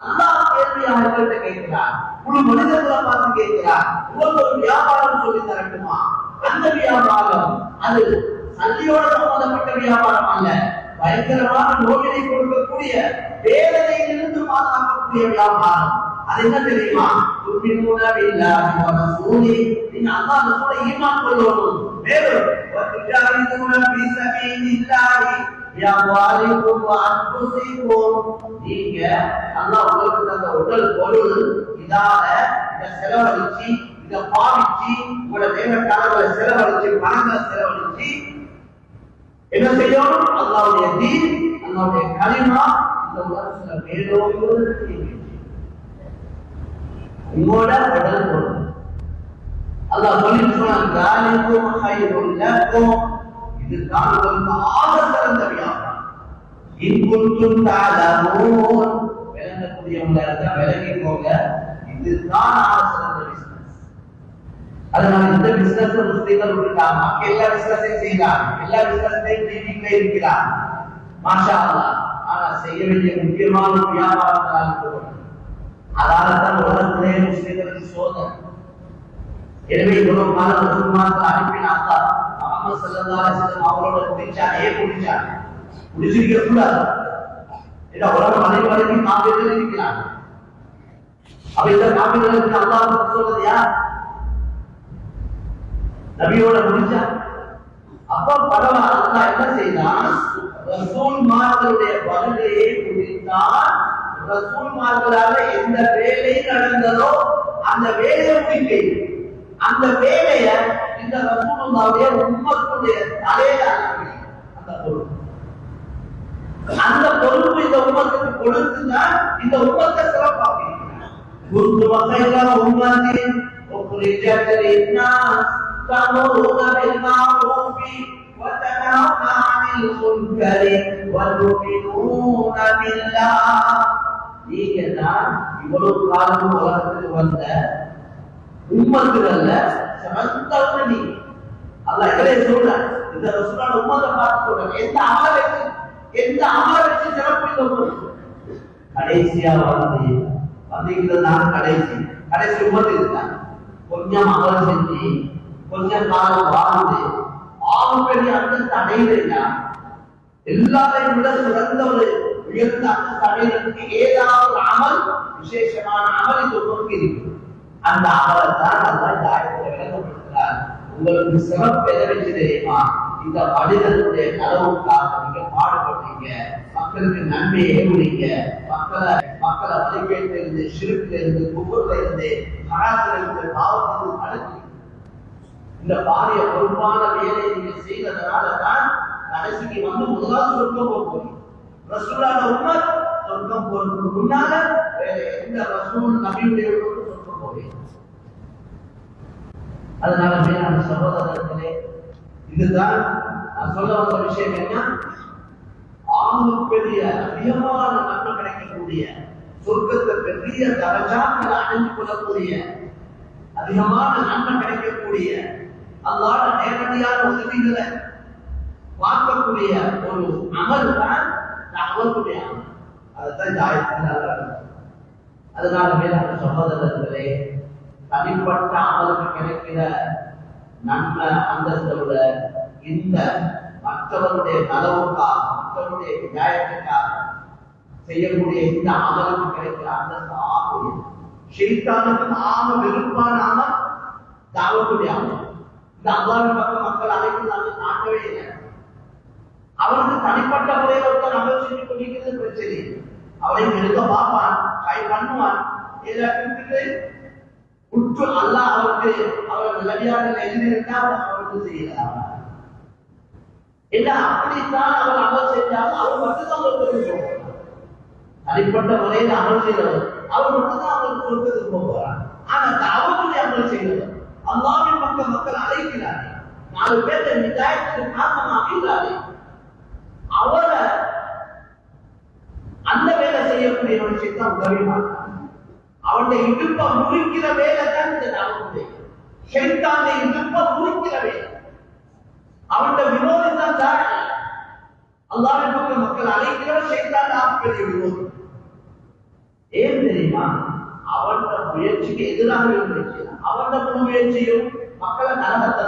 அல்லாஹ் கேள்வி அவர்கள்ட்ட கேட்கிறார் முழு மனிதர்களை பார்த்து கேட்கிறார் உங்களுக்கு ஒரு வியாபாரம் சொல்லி தரட்டுமா? அந்த வியாபாரம் அது சல்லியோட சம்பந்தப்பட்ட வியாபாரம் அல்ல. பயங்கரமான நோயினை கொடுக்கக்கூடிய வேதனையிலிருந்து பாதுகாக்கக்கூடிய வியாபாரம். அது என்ன தெரியுமா? துர்பினூன பில்லாஹி வ ரசூலி நீங்க அல்லாஹ் ரசூலை ஈமான் கொள்ளணும் மேலும் நீங்க அல்லாஹ் உங்களுக்கு தந்த உடல் பொருள் இதால இதை செலவழிச்சு இதை பாவிச்சு உங்களோட தேவைக்காரங்களை செலவழிச்சு பணங்களை செலவழிச்சு என்ன செய்யணும்? அல்லாவுடைய தீன் அல்லாவுடைய கலிமா இந்த உலகத்துல மேலோங்குவதற்கு உங்களோட உடல் பொருள். அல்லாஹ் சொல்லி சொன்னான் இதுதான் உங்களுக்கு ஆக சிறந்த வியாபாரம் இன்குன்றும் விளங்கக்கூடியவங்க இருந்தா போங்க இதுதான் பிசினஸ் அதனால இந்த பிசினஸ் முஸ்லீம்கள் விட்டுட்டாங்க எல்லா பிசினஸையும் செய்யலாம் எல்லா பிசினஸையும் ட்ரீனிங்ல இருக்கிறாங்க. மாஷா ஆனா செய்ய வேண்டிய முக்கியமான வியாபாரங்களால் அதால தான் உலகத்திலே முஸ்லீம்களுக்கு சோதனை. எனவே இவ்வளவு காலம் ரசூலுல்லாஹ் அனுப்பின அல்லாஹ் முகமது அவரோட குடிச்சான் ஏன் குடிச்சான் குடிச்சிருக்க கூடாது ஏன்னா உலகம் அனைவரையும் காப்பீர்கள் இருக்கிறாங்க அப்ப இந்த காப்பீர்களுக்கு அல்லாஹ் சொல்றது யார் நபியோட முடிச்சா அப்ப பரவாயில்ல அல்லாஹ் என்ன செய்தான் வருகையை எந்த வேலை நடந்ததோ அந்த வேலையை முடிக்கை அந்த வேலையை இந்த ரசூலுல்லாவுடைய உம்மத்துடைய தலையில அந்த பொறுப்பு அந்த பொறுப்பு இந்த உம்மத்துக்கு கொடுத்துதான் இந்த உம்மத்தை சிறப்பாக كنت خير أمة أخرجت للناس تأمرون بالمعروف وتنهون عن المنكر وتؤمنون بالله நீங்க தான் இவ்வளவு காலம் உலகத்துக்கு வந்த உம்மத்துகள்ல சிறந்தவங்க நீங்க அல்லாஹ் எங்களை சொல்ற இந்த ரசூலோட உம்மத்தை பார்த்து சொல்றாங்க எந்த அமல வச்சு எந்த அமல வச்சு சிறப்பு கடைசியா வந்து வந்தீங்கிறது தான் கடைசி. கடைசி உமத்து இருக்காங்க கொஞ்சம் அமல செஞ்சு கொஞ்சம் காலம் வாழ்ந்து ஆறு பெரிய அந்தஸ்து அடையிறீங்க எல்லாரையும் விட சிறந்த ஒரு உயர்ந்த அந்தஸ்து அடையிறதுக்கு ஏதாவது அமல் விசேஷமான அமல் இந்த உமத்துக்கு இருக்கு அந்த அமலத்தான் நல்லா காயத்தை விளக்கப்படுத்துகிறார். உங்களுக்கு சிறப்பு எதை வச்சு தெரியுமா? இந்த மனிதனுடைய கனவுக்காக நீங்க பாடுபடுறீங்க. மக்களுக்கு நன்மையை ஏவுறீங்க மக்களை மக்களை வழிகேட்டில இருந்து சிறுக்குல இருந்து குபுர்ல இருந்து ஹராத்துல இருந்து பாவத்திலிருந்து தடுத்து இந்த பாரிய பொறுப்பான வேலையை நீங்க செய்ததுனால தான் கடைசிக்கு வந்து முதலாவது சொர்க்கம் போக போறீங்க. ரசூலான உமர் சொர்க்கம் போறதுக்கு முன்னால வேற எந்த ரசூல் நபியுடைய சொர்க்கம் போவீங்க அதனால மேலான சகோதரர்களே இதுதான் நான் சொல்ல வந்த விஷயம் என்ன ஆக பெரிய அதிகமான நன்மை கிடைக்கக்கூடிய சொர்க்கத்தை பெரிய தரஜாக்கள் அடைந்து கொள்ளக்கூடிய அதிகமான நன்மை கிடைக்கக்கூடிய அல்லாட நேரடியான உதவிகளை பார்க்கக்கூடிய ஒரு அமல் தான் அவருடைய அமல். அதுதான் ஜாயத்தில் அதனால மேலான சகோதரர்களே தனிப்பட்ட அமலுக்கு கிடைக்கிற நல்ல அந்தஸ்தை விட இந்த மற்றவருடைய நலவுக்காக மக்களுடைய நியாயத்துக்காக செய்யக்கூடிய இந்த அமலுக்கு கிடைக்கிற அந்தஸ்து ஆகும். ஷெய்தானுக்கு நாம வெறுப்பான தாவக்கூடிய அமல். இந்த அல்லாவின் பக்கம் மக்கள் அழைக்கிறாங்க நாட்டவே இல்லை. அவருக்கு தனிப்பட்ட முறையில் ஒருத்தர் அமல் செஞ்சு கொண்டிருக்கிறது பிரச்சனை இல்லை. அவரை எடுக்க பார்ப்பான் கை பண்ணுவான் எல்லாத்தையும் உற்று அல்லாஹ் அவருக்கு அவர் நல்லடியாக எழுதியிருந்தால் அவருக்கு செய்யலாம் என்ன அப்படித்தான் அவர் அமல் செஞ்சாலும் அவர் மட்டும்தான் அவருக்கு போகிறார் தனிப்பட்ட முறையில் அமல் செய்தவர் அவர் மட்டும்தான் அவருக்கு சொர்க்கத்துக்கு போகிறார் ஆனா அவருடைய அமல் செய்தவர் அல்லாவின் மக்கள் மக்கள் அழைக்கிறார்கள். நாலு பேர்த்த நிதாயத்துக்கு காரணமாக இல்லாதே அவரை அந்த வேலை செய்யக்கூடிய ஒரு விஷயத்தான் உதவி மாட்டார் அவனுடைய இடுப்ப முறிக்கிற வேலை தான் இந்த தாவத்துடைய ஷைத்தானை இடுப்ப முறிக்கிற வேலை. அவனுடைய விரோதம் தான் தாழ் அல்லாவின் பக்கம் மக்கள் அழைக்கிறவர் ஷைத்தான் ஆப்பிடைய விரோதம். ஏன் தெரியுமா? அவனோட முயற்சிக்கு எதிராக இருந்துச்சு அவனோட முழு முயற்சியும் மக்களை நலகத்தை